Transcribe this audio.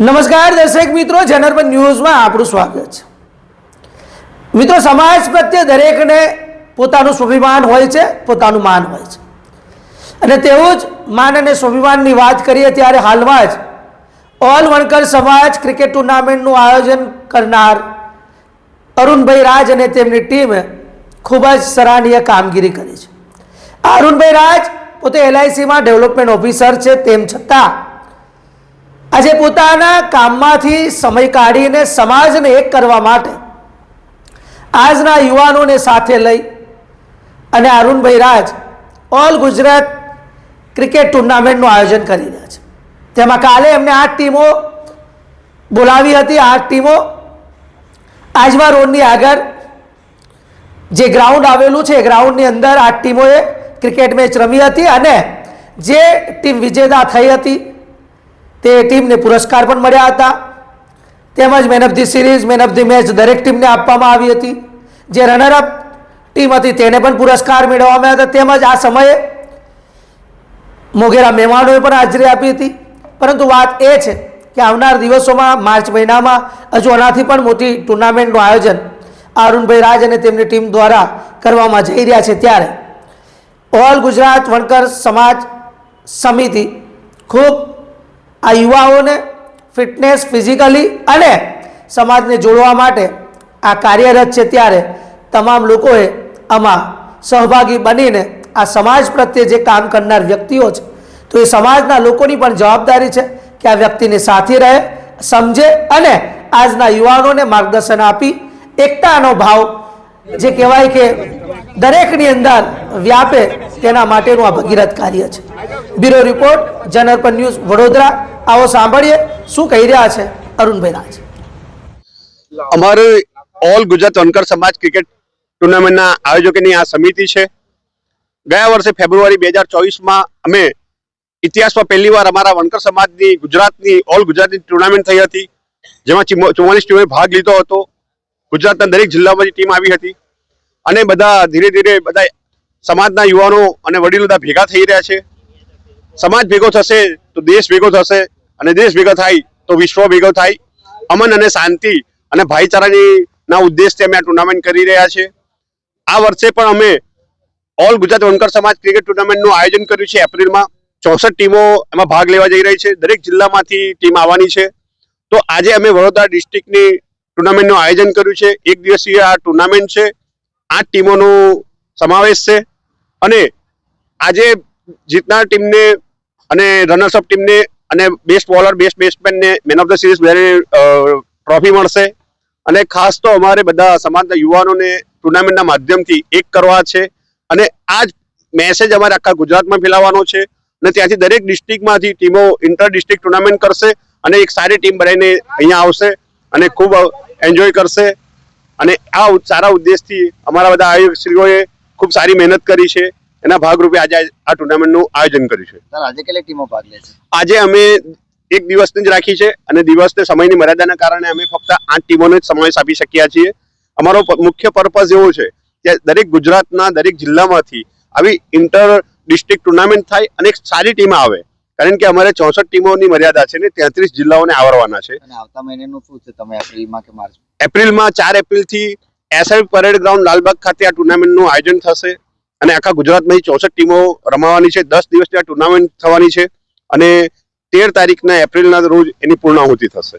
નમસ્કાર દર્શક મિત્રો જનરપન ન્યૂઝમાં આપણું સ્વાગત છે. મિત્રો, સમાજ પ્રત્યે દરેકને પોતાનું સ્વાભિમાન હોય છે, પોતાનું માન હોય છે. અને તેવું જ માન અને સ્વાભિમાનની વાત કરીએ ત્યારે હાલમાં જ ઓલ વણકર સમાજ ક્રિકેટ ટુર્નામેન્ટનું આયોજન કરનાર અરુણભાઈ રાજ અને તેમની ટીમે ખૂબ જ સરાહનીય કામગીરી કરી છે. અરુણભાઈ રાજ પોતે એલઆઈસીમાં ડેવલપમેન્ટ ઓફિસર છે, તેમ છતાં આજે પોતાના કામમાંથી સમય કાઢીને સમાજને એક કરવા માટે આજના યુવાનોને સાથે લઈ અને અરુણભાઈ રાજ ઓલ ગુજરાત ક્રિકેટ ટુર્નામેન્ટનું આયોજન કરી રહ્યા છે. તેમાં કાલે એમને આઠ ટીમો બોલાવી હતી, આઠ ટીમો આજવા રોડની આગળ જે ગ્રાઉન્ડ આવેલું છે, એ ગ્રાઉન્ડની અંદર આઠ ટીમોએ ક્રિકેટ મેચ રમી હતી અને જે ટીમ વિજેતા થઈ હતી તે ટીમને પુરસ્કાર પણ મળ્યા હતા. તેમજ man of the series man of the match દરેક ટીમને આપવામાં આવી હતી. જે રનરઅપ ટીમ હતી તેને પણ પુરસ્કાર મેળવવામાં હતા. તેમજ આ સમયે મોઘેરા મહેમાનોએ પણ હાજરી આપી હતી. પરંતુ વાત એ છે કે આવનાર દિવસોમાં, માર્ચ મહિનામાં હજુ આનાથી પણ મોટી ટુર્નામેન્ટનું આયોજન અરુણભાઈ રાજ અને તેમની ટીમ દ્વારા કરવામાં જઈ રહ્યા છે ત્યારે. ઓલ ગુજરાત વણકર સમાજ સમિતિ ખૂબ આ યુવાઓને ફિટનેસ ફિઝિકલી અને સમાજને જોડવા માટે આ કાર્યરત છે ત્યારે તમામ લોકોએ આમાં સહભાગી બનીને આ સમાજ પ્રત્યે જે કામ કરનાર વ્યક્તિઓ છે, તો એ સમાજના લોકોની પણ જવાબદારી છે કે આ વ્યક્તિને સાથે રહે, સમજે અને આજના યુવાનોને માર્ગદર્શન આપી એકતાનો ભાવ જે કહેવાય કે દરેકની અંદર વ્યાપે તેના માટેનું આ ભગીરથ કાર્ય છે. બ્યુરો રિપોર્ટ જનરપન ન્યૂઝ વડોદરા. આવો સાંભળીએ શું કહી રહ્યા છે અરુણભાઈ રાજ. અમારે ઓલ ગુજરાત વનકર સમાજ ક્રિકેટ ટુર્નામેન્ટના આયોજકોની આ સમિતિ છે. ગયા વર્ષે ફેબ્રુઆરી બે હજાર ચોવીસમાં અમે ઇતિહાસમાં પહેલીવાર અમારા વનકર સમાજની ગુજરાતની, ઓલ ગુજરાતની ટુર્નામેન્ટ થઈ હતી. જેમાં ચુમ્માલીસ ટીમોએ ભાગ લીધો હતો. ગુજરાતના દરેક જિલ્લામાંથી ટીમ આવી હતી. અને બધા ધીરે ધીરે બધા સમાજના યુવાનો અને વડીલો બધા ભેગા થઈ રહ્યા છે. સમાજ ભેગો થશે તો દેશ ભેગો થશે અને દેશ ભેગો થાય તો વિશ્વ ભેગો થાય. અમન અને શાંતિ અને ભાઈચારાની ના ઉદ્દેશથી અમે આ ટુર્નામેન્ટ કરી રહ્યા છે આ વર્ષે પણ અમે ઓલ ગુજરાત વનકર સમાજ ક્રિકેટ ટુર્નામેન્ટનું આયોજન કર્યું છે એપ્રિલમાં. ચોસઠ ટીમો એમાં ભાગ લેવા જઈ રહી છે. દરેક જિલ્લામાંથી ટીમ આવવાની છે. તો આજે અમે વડોદરા ડિસ્ટ્રિક્ટની ટુર્નામેન્ટનું આયોજન કર્યું છે. એક દિવસીય આ ટુર્નામેન્ટ છે. આઠ ટીમોનો સમાવેશ છે. અને આજે જીતનાર ટીમને અને રનર્સઅપ ટીમને અને best bowler best બેટ્સમેનને man of the series trophy મળશે. અને ખાસ તો અમારે બધા સમાજના યુવાનોને ટુર્નામેન્ટના માધ્યમથી એક કરવા છે. અને આ જ મેસેજ અમારે આખા ગુજરાતમાં ફેલાવવાનો છે. અને ત્યાંથી દરેક ડિસ્ટ્રિક્ટમાંથી ટીમો ઇન્ટર ડિસ્ટ્રિક્ટ ટુર્નામેન્ટ કરશે અને એક સારી ટીમ બનાવીને અહીંયા આવશે અને ખૂબ એન્જોય કરશે. અને આ સારા ઉદ્દેશથી અમારા બધા આયોજકશ્રીઓએ ખૂબ સારી મહેનત કરી છે. એના ભાગરૂપે આજે આ ટુર્નામેન્ટનું આયોજન કર્યું છે. આજે કેટલી ટીમો ભાગ લે છે? આજે અમે એક દિવસની જ રાખી છે અને દિવસને સમયની મર્યાદાના કારણે અમે ફક્ત આઠ ટીમોનો જ સમાવેશ આપી શક્યા છીએ. અમારો મુખ્ય પર્પઝ એવો છે કે દરેક ગુજરાતના દરેક જિલ્લામાંથી આવી ઇન્ટર ડિસ્ટ્રિક્ટ ટુર્નામેન્ટ થાય અને એક સારી ટીમ આવે. કારણ કે અમારે ચોસઠ ટીમોની મર્યાદા છે ને તેત્રીસ જિલ્લાઓને આવરવાના છે. અને આવતા મહિનાનું શું છે? તમે એપ્રિલમાં કે માર્ચ એપ્રિલમાં ચાર એપ્રિલથી એસઆઈ પરેડ ગ્રાઉન્ડ લાલબાગ ખાતે આ ટુર્નામેન્ટનું આયોજન થશે. અને આખા ગુજરાતમાંથી ચોસઠ ટીમો રમાવાની છે. દસ દિવસની આ ટુર્નામેન્ટ થવાની છે અને તેર તારીખના એપ્રિલના રોજ એની પૂર્ણાહુતિ થશે.